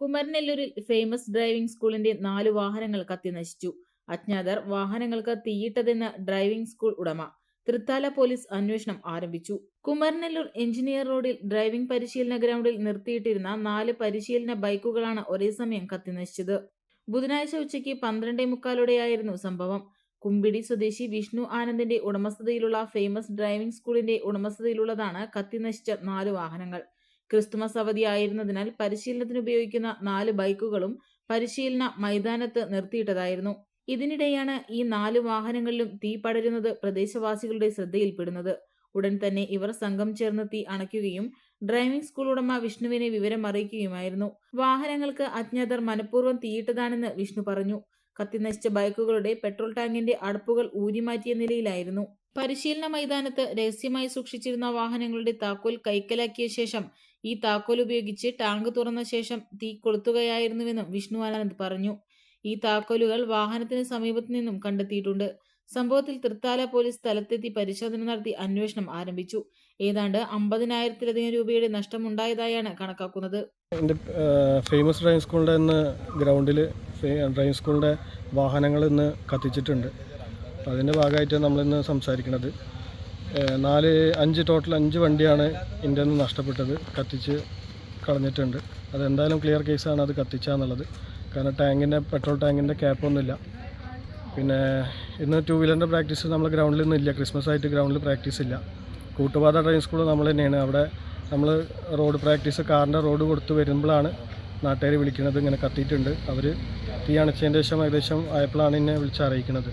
കുമരനെല്ലൂരിൽ famous driving സ്കൂളിന്റെ നാല് വാഹനങ്ങൾ കത്തിനശിച്ചു അജ്ഞാതർ വാഹനങ്ങൾക്ക് തീയിട്ടതെന്ന് ഡ്രൈവിംഗ് സ്കൂൾ ഉടമ. തൃത്താല പോലീസ് അന്വേഷണം ആരംഭിച്ചു. കുമരനെല്ലൂർ എഞ്ചിനീയർ റോഡിൽ ഡ്രൈവിംഗ് പരിശീലന ഗ്രൗണ്ടിൽ നിർത്തിയിട്ടിരുന്ന നാല് പരിശീലന ബൈക്കുകളാണ് ഒരേ സമയം കത്തിനശിച്ചത് ബുധനാഴ്ച ഉച്ചയ്ക്ക് പന്ത്രണ്ടേ മുക്കാലോടെയായിരുന്നു സംഭവം. കുമ്പിടി സ്വദേശി വിഷ്ണു ആനന്ദിന്റെ ഉടമസ്ഥതയിലുള്ള ഫേമസ് ഡ്രൈവിംഗ് സ്കൂളിന്റെ ഉടമസ്ഥതയിലുള്ളതാണ് കത്തിനശിച്ച നാല് വാഹനങ്ങൾ. ക്രിസ്തുമസ് അവധി ആയിരുന്നതിനാൽ പരിശീലനത്തിന് ഉപയോഗിക്കുന്ന നാല് ബൈക്കുകളും പരിശീലന മൈതാനത്ത് നിർത്തിയിട്ടതായിരുന്നു. ഇതിനിടെയാണ് ഈ നാല് വാഹനങ്ങളിലും തീ പടരുന്നത് പ്രദേശവാസികളുടെ ശ്രദ്ധയിൽപ്പെടുന്നത്. ഉടൻ തന്നെ ഇവർ സംഘം ചേർന്ന് തീ അണയ്ക്കുകയും ഡ്രൈവിംഗ് സ്കൂൾ ഉടമ വിഷ്ണുവിനെ വിവരം അറിയിക്കുകയുമായിരുന്നു. വാഹനങ്ങൾക്ക് അജ്ഞാതർ മനഃപൂർവം തീയിട്ടതാണെന്ന് വിഷ്ണു പറഞ്ഞു. കത്തിനശിച്ച ബൈക്കുകളുടെ പെട്രോൾ ടാങ്കിന്റെ അടപ്പുകൾ ഊരിമാറ്റിയ നിലയിലായിരുന്നു. പരിശീലന മൈതാനത്ത് രഹസ്യമായി സൂക്ഷിച്ചിരുന്ന വാഹനങ്ങളുടെ താക്കോൽ കൈക്കലാക്കിയ ശേഷം ഈ താക്കോൽ ഉപയോഗിച്ച് ടാങ്ക് തുറന്ന ശേഷം തീ കൊളുത്തുകയായിരുന്നുവെന്നും വിഷ്ണു ആനന്ദ് പറഞ്ഞു. ഈ താക്കോലുകൾ വാഹനത്തിന് സമീപത്തു നിന്നും കണ്ടെത്തിയിട്ടുണ്ട്. സംഭവത്തിൽ തൃത്താല പോലീസ് സ്ഥലത്തെത്തി പരിശോധന നടത്തി അന്വേഷണം ആരംഭിച്ചു. ഏതാണ്ട് അമ്പതിനായിരത്തിലധികം രൂപയുടെ നഷ്ടമുണ്ടായതായാണ് കണക്കാക്കുന്നത്. എന്റെ ഫേമസ് ഡ്രൈവിംഗ് സ്കൂളിന്റെ ഗ്രൗണ്ടിൽ ഡ്രൈവിംഗ് സ്കൂളിന്റെ വാഹനങ്ങൾ ഇന്ന് കത്തിച്ചിട്ടുണ്ട്. അപ്പോൾ അതിന്റെ ഭാഗമായിട്ട് നമ്മളിന്ന് സംസാരിക്കുന്നത് നാല് അഞ്ച് ടോട്ടൽ അഞ്ച് വണ്ടിയാണ് ഇതിന്റെ നിന്ന് നഷ്ടപ്പെട്ടത് കത്തിച്ച് കളഞ്ഞിട്ടുണ്ട്. അതെന്തായാലും ക്ലിയർ കേസാണ് അത് കത്തിച്ചാന്നുള്ളത് കാരണം ടാങ്കിന്റെ പെട്രോൾ ടാങ്കിന്റെ ക്യാപ്പൊന്നുമില്ല പിന്നെ ഇന്ന് ടൂ വീലറിന്റെ പ്രാക്ടീസ് നമ്മൾ ഗ്രൗണ്ടിൽ നിന്നില്ല ക്രിസ്മസ് ആയിട്ട് ഗ്രൗണ്ടിൽ പ്രാക്ടീസ് ഇല്ല. കൂട്ടുപാത ഡ്രൈവിംഗ് സ്കൂൾ നമ്മൾ തന്നെയാണ്. അവിടെ നമ്മൾ റോഡ് പ്രാക്ടീസ് കാറിന്റെ റോഡ് കൊടുത്ത് വരുമ്പോഴാണ് നാട്ടുകാർ വിളിക്കുന്നത്. ഇങ്ങനെ കത്തിയിട്ടുണ്ട്. അവർ തീ അണച്ചതിന്റെ ശേഷം ഏകദേശം ആയപ്പോഴാണ് എന്നെ വിളിച്ച് അറിയിക്കുന്നത്